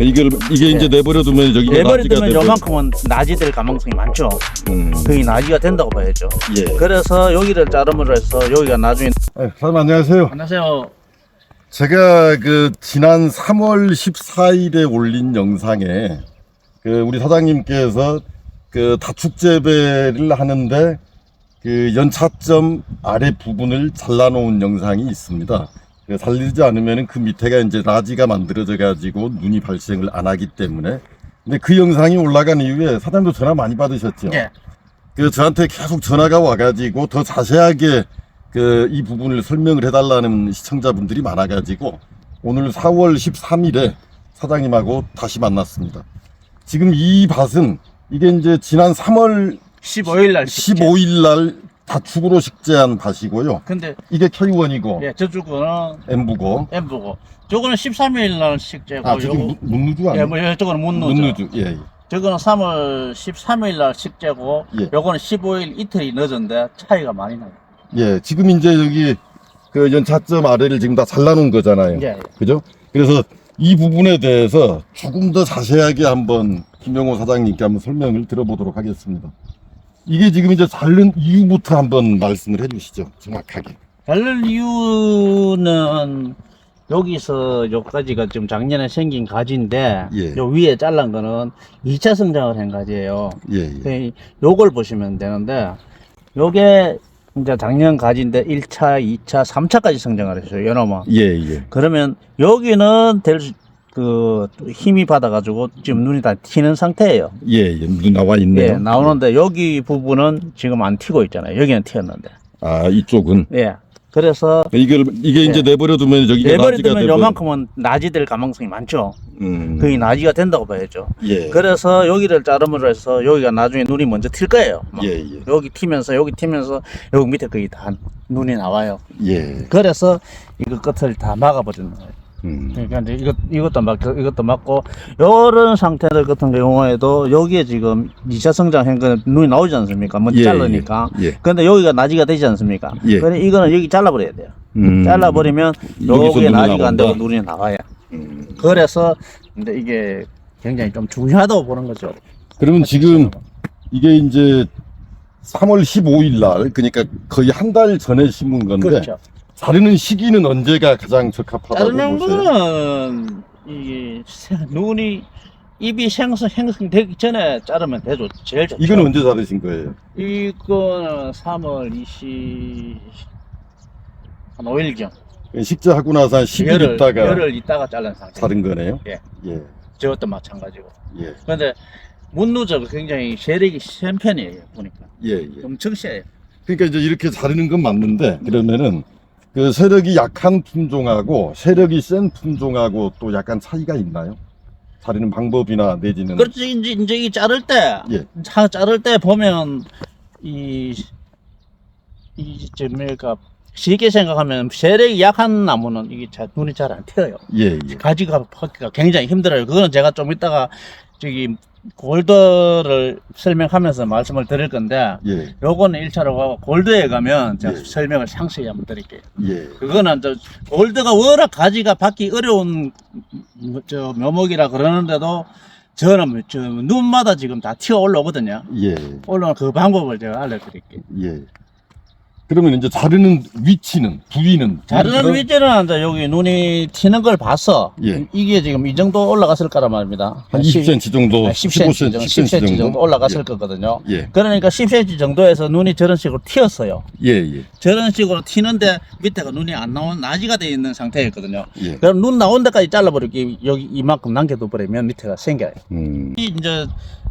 이걸 이게 이제 내버려 두면 저기 내버려두면 요만큼은 낮이 될 가능성이 많죠. 음. 거의 낮이가 된다고 봐야죠. 예. 그래서 여기를 자름으로 해서 여기가 나중에 네, 사장님 안녕하세요. 안녕하세요. 제가 그 지난 3월 14일에 올린 영상에 그 우리 사장님께서 그 다축 재배를 하는데 그 연차점 아래 부분을 잘라놓은 영상이 있습니다. 그 살리지 않으면 그 밑에가 이제 라지가 만들어져 가지고 눈이 발생을 안 하기 때문에 근데 그 영상이 올라간 이후에 사장님도 전화 많이 받으셨죠? 예. 그 저한테 계속 전화가 와가지고 더 자세하게 그 이 부분을 설명을 해달라는 시청자분들이 많아가지고 오늘 4월 13일에 사장님하고 다시 만났습니다. 지금 이 밭은 이게 이제 지난 3월 15일 날 15일 날 다축으로 식재한 밭이고요. 근데 이게 K1이고 예, 저쪽은 M부고 M부고 저거는 13일 날 식재고 아 지금 요거 문- 문누주 예, 아니에요? 뭐 저거는 문누죠. 문누주 예, 예. 저거는 3월 13일 날 식재고 예. 요거는 15일 이틀이 늦었는데 차이가 많이 나요. 예, 지금 이제 여기 그 연차점 아래를 지금 다 잘라놓은 거잖아요. 예. 그죠? 그래서 이 부분에 대해서 조금 더 자세하게 한번 김영호 사장님께 한번 설명을 들어보도록 하겠습니다. 이게 지금 이제 자른 이유부터 한번 말씀을 해주시죠. 정확하게. 다른 이유는 여기서 여기까지가 지금 작년에 생긴 가지인데 예. 요 위에 잘란 거는 2차 성장을 한 가지예요. 예, 예. 그 요걸 보시면 되는데 요게 이제 작년 가지인데 1차, 2차, 3차까지 성장을 했어요. 요놈은. 예, 예. 그러면 여기는 될 그 힘이 받아가지고 지금 눈이 다 튀는 상태예요. 예, 예. 눈 나와 있네요. 예, 나오는데 여기 부분은 지금 안 튀고 있잖아요. 여기는 튀었는데. 아, 이쪽은. 예. 그래서 이걸 이게 이제 내버려 두면 저기 내버려두면 요만큼은 낮이 될 가능성이 많죠. 음. 거의 낮이가 된다고 봐야죠. 예. 그래서 여기를 자름으로 해서 여기가 나중에 눈이 먼저 튈 거예요. 막 예, 예. 여기 튀면서 여기 튀면서 여기 밑에 거의 다 눈이 나와요. 예. 그래서 이거 끝을 다 막아버리는 거예요. 음. 그러니까 이제 이것 이것도 막 이것도 맞고 이런 상태들 같은 경우에도 여기에 지금 2차 성장한 거는 눈이 나오지 않습니까? 먼저 예, 자르니까. 예, 예. 근데 여기가 나지가 되지 않습니까? 예. 그래 이거는 여기 잘라버려야 돼요. 음. 잘라버리면 여기에 나지가 안 되고? 눈이 나와요. 음. 그래서 근데 이게 굉장히 좀 중요하다고 보는 거죠. 그러면 지금 이게 이제 3월 15일 날, 그러니까 거의 한 달 전에 심은 건데, 그렇죠. 자르는 시기는 언제가 가장 적합하다고 자르는 보세요? 거는 이게 세- 눈이 입이 생성 형성되기 전에 자르면 되죠. 제일 좋죠. 이건 언제 자르신 거예요? 이거는 3월 20, 한 5일경. 식재하고 나서 한 10일 열흘, 있다가 열흘 있다가 잘른 상태. 자른 거네요? 예. 예. 저것도 마찬가지고. 예. 근데 문누저가 굉장히 세력이 센 편이에요, 보니까. 예, 예. 엄청 세요. 그러니까 이제 이렇게 자르는 건 맞는데, 그러면은 그 세력이 약한 품종하고 세력이 센 품종하고 또 약간 차이가 있나요? 자르는 방법이나 내지는. 그렇지, 이제, 이제 이 자를 때, 예. 자, 자를 때 보면, 이, 이, 저, 뭐랄까, 쉽게 생각하면 세력이 약한 나무는 이게 잘, 눈이 잘 안 튀어요. 예, 예. 가지가 퍼기가 굉장히 힘들어요. 그거는 제가 좀 이따가 저기 골드를 설명하면서 말씀을 드릴 건데 예. 요거는 1차로 가고 골드에 가면 제가 예. 설명을 상세히 한번 드릴게요. 예. 그거는 저 골드가 워낙 가지가 받기 어려운 뭐저 묘목이라 그러는데도 저는 뭐저 눈마다 지금 다 튀어 올라오거든요. 예. 올라오는 그 방법을 제가 알려드릴게요. 예. 그러면 이제 자르는 위치는, 부위는. 자르는 위치는 이제 여기 눈이 튀는 걸 봐서 예. 이게 지금 이 정도 올라갔을 거란 말입니다. 한 20cm 정도, 10cm, 15cm, 10cm 정도 올라갔을 거거든요. 예. 그러니까 10cm 정도에서 눈이 저런 식으로 튀었어요. 예, 예. 저런 식으로 튀는데 밑에가 눈이 안 나온 나지가 돼 있는 상태였거든요. 예. 그럼 눈 나온 데까지 잘라버리기 여기 이만큼 남겨둬 버리면 밑에가 생겨요. 음. 이 이제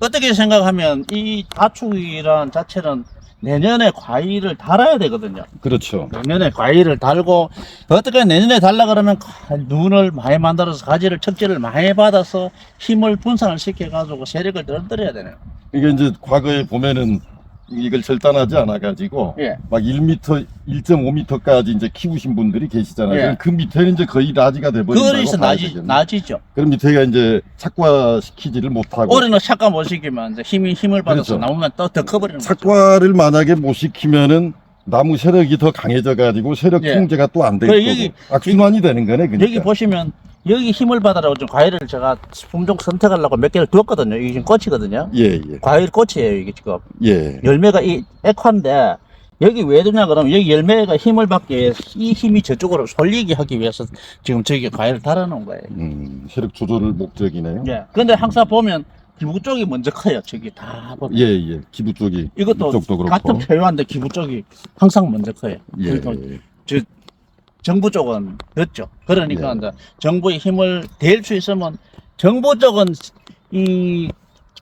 어떻게 생각하면 이 가축이란 자체는 내년에 과일을 달아야 되거든요. 그렇죠. 내년에 과일을 달고 어떻게 내년에 달라 그러면 가- 눈을 많이 만들어서 가지를 척지를 많이 받아서 힘을 분산을 시켜 가지고 세력을 떨어뜨려야 되네요. 이게 이제 과거에 보면은 이걸 절단하지 않아가지고 예. 막 1m, 1.5m까지 이제 키우신 분들이 계시잖아요. 예. 그럼 그 밑에는 이제 거의 라지가 돼버린다고 그거에서 봐야 되겠네. 나지죠. 그럼 밑에가 이제 착과시키지를 못하고 올해는 착각 못 시키면 이제 힘이 힘을 받아서 그렇죠. 나오면 또 더 커버리는 거죠. 착과를 만약에 못 시키면은 나무 세력이 더 강해져 가지고 세력 예. 통제가 또 안 되고 그래, 여기- 악순환이 되는 거네. 그러니까. 여기 보시면 여기 힘을 받으라고 좀 과일을 제가 품종 선택하려고 몇 개를 두었거든요. 이게 지금 꽃이거든요. 예, 예. 과일 꽃이에요, 이게 지금. 예. 열매가 이 액화인데 여기 왜 두냐 그러면 여기 열매가 힘을 받기 위해서 이 힘이 저쪽으로 쏠리게 하기 위해서 지금 저기 과일을 달아놓은 거예요. 음, 세력 조절 목적이네요. 예. 근데 항상 보면 기부 쪽이 먼저 커요. 저기 다 보면. 예, 예. 기부 쪽이 이것도 이쪽도 그렇고. 같은 표현인데 기부 쪽이 항상 먼저 커요. 예. 그러니까 저 정부 쪽은 늦죠. 그러니까 예. 이제 정부의 힘을 댈 수 있으면 정부 쪽은 이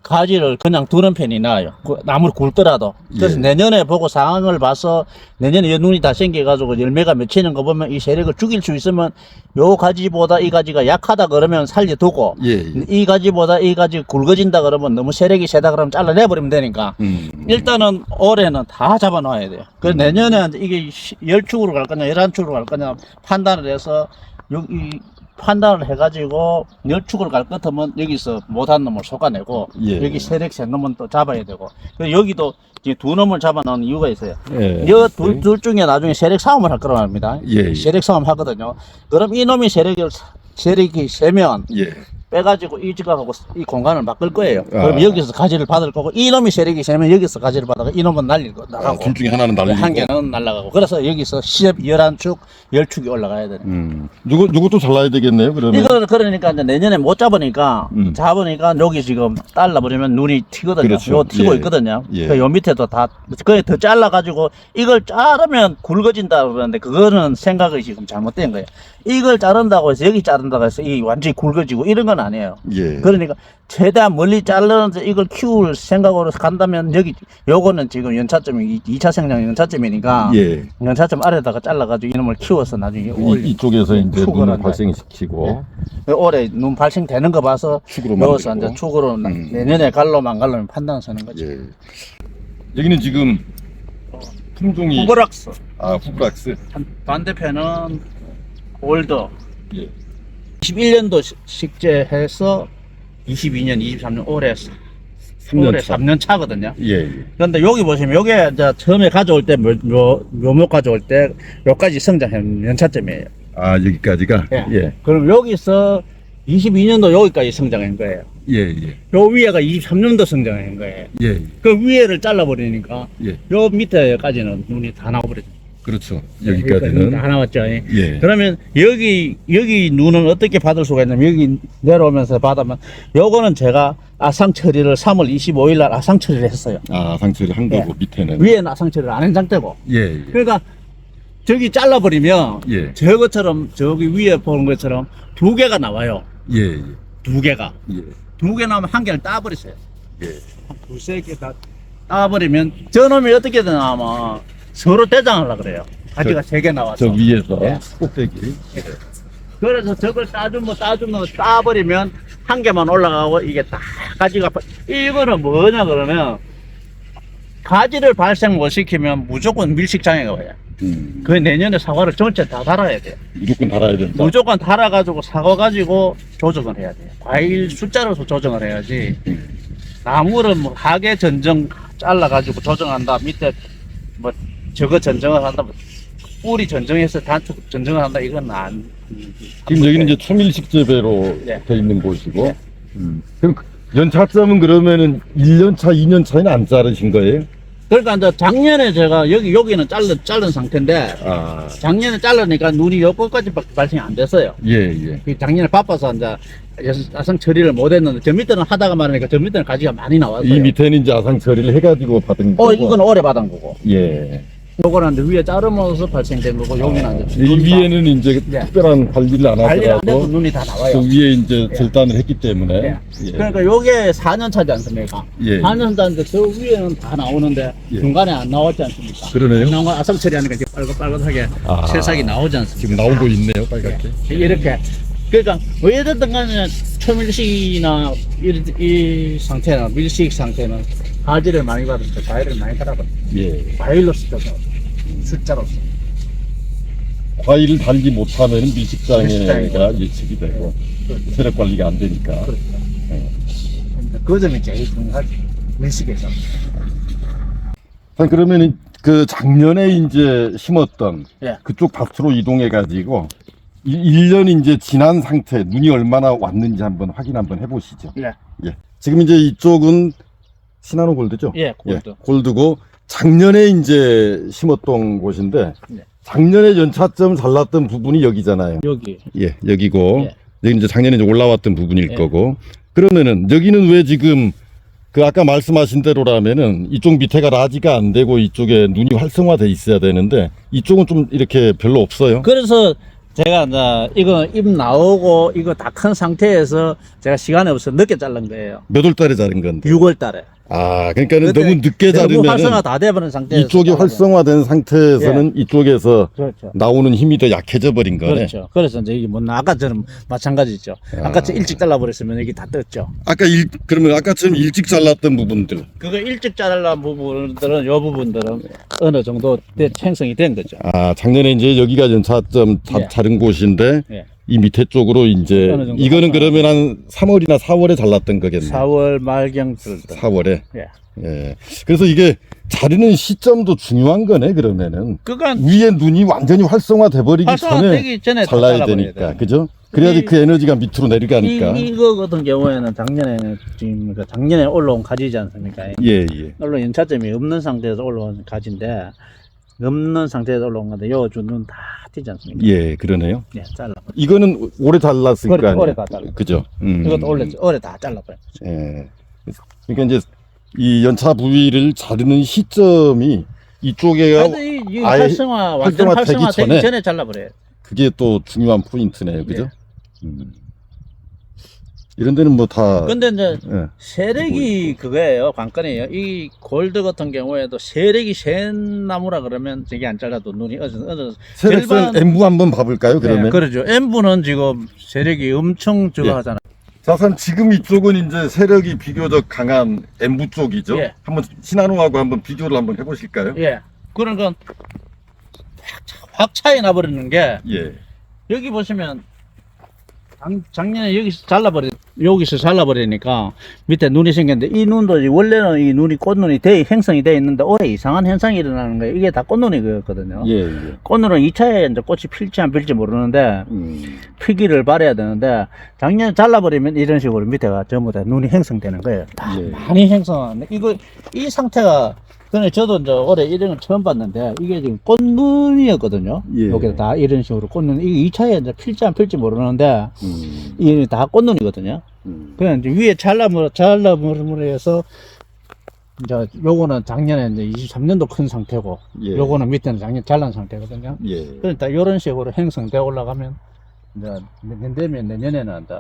가지를 그냥 두는 편이 나아요. 그 나무를 굵더라도. 그래서 예. 내년에 보고 상황을 봐서 내년에 눈이 다 생겨가지고 열매가 맺히는 거 보면 이 세력을 죽일 수 있으면 요 가지보다 이 가지가 약하다 그러면 살려두고 예, 예. 이 가지보다 이 가지 굵어진다 그러면 너무 세력이 세다 그러면 잘라내버리면 되니까 음. 일단은 올해는 다 잡아놔야 돼요. 그 내년에 이게 10축으로 갈 거냐, 11축으로 갈 거냐 판단을 해서 여기 판단을 해가지고 10축으로 갈것 같으면 여기서 못한 놈을 솎아내고 예. 여기 세력 센 놈은 또 잡아야 되고 여기도 이제 두 놈을 잡아놓은 이유가 있어요. 예. 이둘 둘 중에 나중에 세력 싸움을 할 거란 말입니다. 예, 예. 세력 싸움 하거든요. 그럼 이 놈이 세력을 세력이 세면 예. 빼가지고 이 지각하고 이 공간을 바꿀 거예요. 아. 그럼 여기서 가지를 받을 거고 이놈이 세력이 세면 여기서 가지를 받아가 이놈은 날리고 아, 나가고 둘 중에 하나는 날리고. 한 개는 날라가고 그래서 여기서 시합 11축 10축이 올라가야 되는 음. 누구 누구 또 잘라야 되겠네요. 그러면. 이거는 그러니까 이제 내년에 못 잡으니까 음. 잡으니까 여기 지금 잘라버리면 눈이 튀거든요. 그렇죠. 요 튀고 예. 있거든요. 예. 그요 밑에도 다 그게 더 잘라가지고 이걸 자르면 굵어진다 그러는데 그거는 생각이 지금 잘못된 거예요. 이걸 자른다고 해서 여기 자른다고 해서 이 완전히 굵어지고 이런 건 아니에요. 예. 그러니까 최대한 멀리 자르는데 이걸 키울 생각으로 간다면 여기 요거는 지금 연차점이 2차 생장 연차점이니까 예. 연차점 아래다가 잘라가지고 이놈을 키워서 나중에 이, 이쪽에서 이제 눈을. 발생시키고 올해 눈 발생되는 거 봐서 축으로 만들고. 이제 축으로 나- 음. 내년에 갈로만 갈로면 판단 서는 거지. 예. 여기는 지금 품종이 후브락스 아 후브락스. 한- 반대편은 올더 예. 21년도 식재해서 22년, 23년 올해 3년 올해 차. 3년 차거든요. 예. 예. 그런데 여기 보시면 요게 이제 처음에 가져올 때 묘, 묘, 묘목 가져올 때 요까지 성장한 연차점이에요. 아 여기까지가. 예. 예. 그럼 여기서 22년도 여기까지 성장한 거예요. 예. 예. 요 위에가 23년도 성장한 거예요. 예. 그 위에를 잘라버리니까 예. 요 밑에까지는 눈이 다 나와버렸죠. 그렇죠. 여기까지는 여기까지는. 다 나왔죠. 예. 예. 그러면 여기 여기 눈은 어떻게 받을 수가 있냐면 여기 내려오면서 받으면 요거는 제가 아상 처리를 3월 25일 날 아상 처리를 했어요. 아 상처를 한 거고 밑에는. 위에는 아상 처리를 안 한 상태고. 예. 예. 그러니까 저기 잘라버리면 예. 저것처럼 저기 위에 보는 것처럼 두 개가 나와요. 예. 예. 두 개가 예. 두 개 나오면 한 개를 따버리세요. 예. 한 두세 개 다 따버리면 저놈이 어떻게 되냐면 서로 대장하려 그래요. 가지가 세 개 나와서. 저 위에서 예. 꼭대기. 그래서 저걸 따주면 따주면 따버리면 한 개만 올라가고 이게 딱 가지가 바- 이거는 뭐냐 그러면 가지를 발생 못 시키면 무조건 밀식장애가 와요. 음. 그 내년에 사과를 전체 다 달아야 돼요. 무조건 달아야 된다. 무조건 달아가지고 사과 가지고 조정을 해야 돼요. 과일 숫자로서 조정을 해야지. 음. 나무를 뭐 하계 전정 잘라가지고 조정한다. 밑에 뭐 저거 전정을 한다. 뭐 뿌리 전정해서 단축 전정을 한다. 이건 안. 지금 여기는 이제 초밀식 재배로 네. 돼 있는 곳이고. 네. 음. 그럼 연차점은 그러면은 1년 차, 2년 차에는 안 자르신 거예요? 그러니까 이제 작년에 제가 여기 여기는 잘른 자른 상태인데 아. 작년에 자르니까 눈이 여기까지 발생이 안 됐어요. 예, 예. 그 작년에 바빠서 이제 야생 처리를 못 했는데 저 밑에는 하다가 말하니까 저 밑에는 가지가 많이 나왔어요. 이 밑에는 이제 아상 처리를 해가지고 받은 어 거고. 이건 오래 받은 거고. 예. 요거는 이제 위에 자르면서 발생된 거고 여기는 이제 이 눈이 위에는 이제 네. 특별한 관리를 안 관리를 안 해도 하더라도 눈이 다 나와요. 그 위에 이제 예. 절단을 했기 때문에. 예. 예. 그러니까 요게 4년 차지 않습니까? 예. 4년 차인데 저 위에는 다 나오는데 예. 중간에 안 나왔지 않습니까? 그러네요. 안 나온 거 아성 처리하니까 이제 빨갛빨갛하게 아. 새싹이 나오지 않습니까? 지금 나오고 있네요, 빨갛게. 이렇게 그러니까 어쨌든 간에 초밀식이나 이, 이 상태는 밀식 상태는 가지를 많이 받으면 과일을 많이 달아버려 예. 과일로 쓰여서 숫자로서 과일을 달지 못하면 밀식장애가. 예측이 되고 세력 관리가 안 되니까. 그 점이 제일 중요하지 밀식에서 아, 그러면 그 작년에 이제 심었던 예. 그쪽 밭으로 이동해 가지고 1년 이제 지난 상태 눈이 얼마나 왔는지 한번 확인 한번 해보시죠. 예. 예. 지금 이제 이쪽은 시나노 골드죠? 예, 골드. 골드고 작년에 이제 심었던 곳인데 예. 작년에 연차점 잘났던 부분이 여기잖아요. 여기. 예, 여기고 예. 여기 이제 작년에 이제 올라왔던 부분일 예. 거고 그러면은 여기는 왜 지금 그 아까 말씀하신 대로라면은 이쪽 밑에가 라지가 안 되고 이쪽에 눈이 활성화돼 있어야 되는데 이쪽은 좀 이렇게 별로 없어요. 그래서 제가 이제 이거 잎 나오고 이거 다 큰 상태에서 제가 시간이 없어서 늦게 자른 거예요. 몇 월 달에 자른 건데. 6월 달에. 아, 그러니까는 너무 늦게 너무 활성화 자르면은 다 돼버린 상태에서. 이쪽이. 활성화된 상태에서는 이쪽에서 그렇죠. 나오는 힘이 더 약해져 버린 거네. 그렇죠. 그래서 이제 이게 뭐 아까처럼 마찬가지죠. 아까처럼 일찍 잘라버렸으면 여기 다 떴죠. 아까 일 그러면 아까처럼 일찍 잘랐던 부분들. 그거 일찍 잘라는 부분들은 요 부분들은 어느 정도 대- 생성이 된 거죠. 아, 작년에 이제 여기가 연차점 자, 예. 자른 곳인데 예. 이 밑에 쪽으로 이제 이거는 활성화. 그러면 한 3월이나 4월에 잘랐던 거겠네. 4월 말경들. 4월에. 예. 예. 그래서 이게 자르는 시점도 중요한 거네 그러면은 그건 위에 눈이 완전히 활성화돼 버리기 전에 전에 다 잘라야 되니까. 그죠? 그래야지 이- 그 에너지가 밑으로 내려가니까. 이, 이거 같은 경우에는 작년에 지금 그 작년에 올라온 가지지 않습니까? 예, 예. 물론 연차점이 없는 상태에서 올라온 가지인데 없는 상태에서 올라온 건데 요 주는 다 튀지 않습니까? 예, 그러네요. 예, 잘라. 이거는 올해- 아니에요. 올해 다 잘라. 그죠? 음. 이것도 올해 올해 다 잘라버려. 예. 그러니까 이제 이 연차 부위를 자르는 시점이 이쪽에가 이, 활성화 완전 활성화 되기 전에 전에 잘라버려요. 그게 또 중요한 포인트네요. 그죠? 예. 음. 이런 데는 뭐 다 근데 이제 예. 세력이 그거예요. 관건이에요. 이 골드 같은 경우에도 세력이 센 나무라 그러면 저게 안 잘라도 눈이 어느 세력선 절반- M부 한번 봐볼까요? 그러면 네, 그러죠. M부는 지금 세력이 엄청 저거 예. 하잖아. 자, 그럼 지금 이쪽은 이제 세력이 비교적 강한 M부 쪽이죠. 예. 한번 신한호하고 한번 비교를 한번 해보실까요? 예. 그러니까 확, 차- 확 차이 나버리는 게 예. 여기 보시면 작, 작년에 여기서 잘라버리 여기서 잘라버리니까 밑에 눈이 생겼는데 이 눈도 원래는 이 눈이 꽃눈이 돼 형성이 돼 있는데 올해 이상한 현상이 일어나는 거예요. 이게 다 꽃눈이 그거든요. 예, 예. 꽃눈은 2차에 이제 꽃이 필지 안 필지 모르는데 음. 피기를 발해야 되는데 작년에 잘라버리면 이런 식으로 밑에가 전부 다 눈이 형성되는 거예요. 다 예. 많이 형성하는데 이거 이 상태가 근데 저도 이제 올해 이런 걸 처음 봤는데 이게 지금 꽃눈이었거든요. 예. 여기 다 이런 식으로 꽃눈 이게 2차에 이제 필지 안 필지 모르는데 음. 이게 다 꽃눈이거든요. 음. 그냥 이제 위에 잘라물 잘라물을 해서 이제 요거는 작년에 이제 23년도 큰 상태고 예. 요거는 밑에는 작년 잘난 상태거든요. 예. 그러니까 이런 식으로 형성되어 올라가면 이제 몇년 되면 내년에는 이제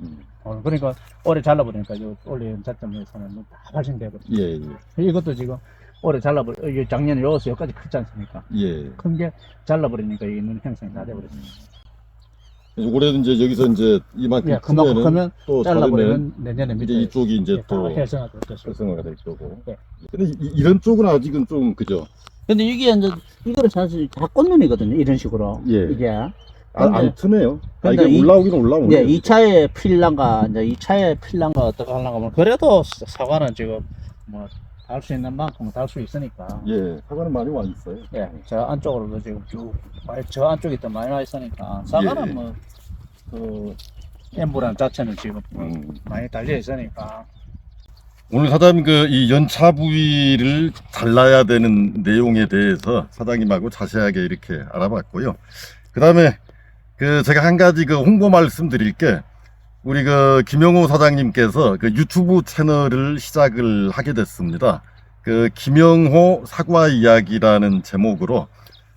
음. 어, 그러니까 올해 잘라버리니까 요 올해 연차점에서는 뭐다 발생되거든요. 예, 예. 이것도 지금 올해 잘라버 이게 작년에 여기서 여기까지 크지 않습니까? 예. 큰 게 잘라버리니까 이눈 형성이 다 돼버렸습니다. 그래서 올해는 이제 여기서 이제 이만큼 예, 그만큼 크면은 크면 또 자르면 잘라버리면 내년에 이제 밑에 이쪽이 이제 예, 또다 활성화될 것이고. 활성화가 될 거고. 예. 근데 이- 이런 쪽은 아직은 좀 그죠? 근데 이게 이제 이거는 사실 다 꽃눈이거든요. 이런 식으로 예. 이게 아, 근데- 안 트네요. 아, 근데 이게 이- 올라오긴 올라오네. 예, 2차에 필란가, 이제 2차에 필란가 어떻게 하려고 하면, 그래도 사과는 지금, 뭐, 달 수 있는 만큼 달 수 있으니까. 예, 사과는 많이 와 있어요. 예, 저 안쪽으로도 지금 쭉, 저 안쪽이 더 많이 와 있으니까. 사과는 예. 뭐, 그, 엠브란 자체는 지금 뭐 음. 많이 달려 있으니까. 오늘 사장님 그 이 연차 부위를 잘라야 되는 내용에 대해서 사장님하고 자세하게 이렇게 알아봤고요. 그 다음에 그 제가 한 가지 그 홍보 말씀드릴 게 우리 그 김영호 사장님께서 그 유튜브 채널을 시작을 하게 됐습니다. 그 김영호 사과 이야기라는 제목으로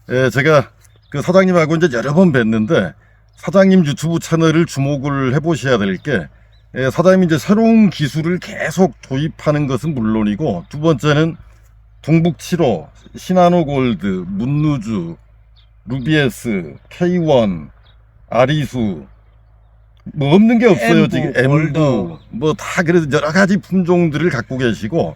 예, 제가 그 사장님하고 이제 여러 번 뵀는데 사장님 유튜브 채널을 주목을 해보셔야 될게 예, 사장님이 이제 새로운 기술을 계속 도입하는 것은 물론이고 두 번째는 동북 7호, 시나노 골드, 문누주, 루비에스, K1, 아리수 뭐 없는 게 없어요 엠부, 지금. 엠부 뭐다 그래도 여러 가지 품종들을 갖고 계시고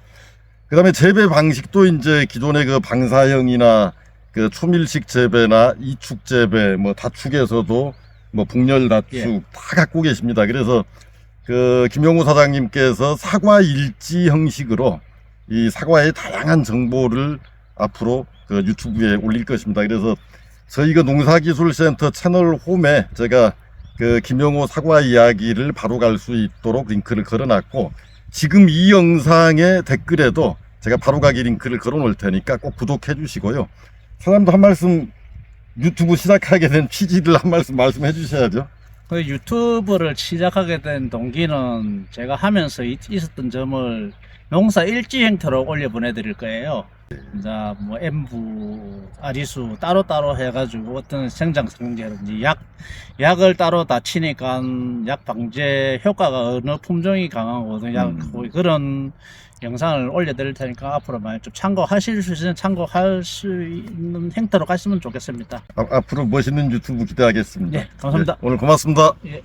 그다음에 재배 방식도 이제 기존의 그 방사형이나 그 초밀식 재배나 이축 재배 뭐 다축에서도 뭐 북열 다축 예. 다 갖고 계십니다. 그래서 그 김영우 사장님께서 사과 일지 형식으로 이 사과의 다양한 정보를 앞으로 그 유튜브에 올릴 것입니다. 그래서 저희 그 농사기술센터 채널 홈에 제가 그 김영호 사과 이야기를 바로 갈 수 있도록 링크를 걸어놨고 지금 이 영상의 댓글에도 제가 바로 가기 링크를 걸어 놓을 테니까 꼭 구독해 주시고요. 사장님도 한 말씀 유튜브 시작하게 된 취지를 한 말씀 말씀해 주셔야죠. 그 유튜브를 시작하게 된 동기는 제가 하면서 있- 있었던 점을 농사 일지 형태로 올려 보내드릴 거예요. 이제 뭐 엠부, 아리수 따로따로 해가지고 어떤 생장 상태라든지 약, 약을 따로 다 치니까 약 방제 효과가 어느 품종이 강하고 약 음. 뭐 그런 영상을 올려드릴 테니까 앞으로 많이 좀 참고하실 수 있으면 참고할 수 있는 행태로 가시면 좋겠습니다. 아, 앞으로 멋있는 유튜브 기대하겠습니다. 예, 감사합니다. 네, 오늘 고맙습니다. 예.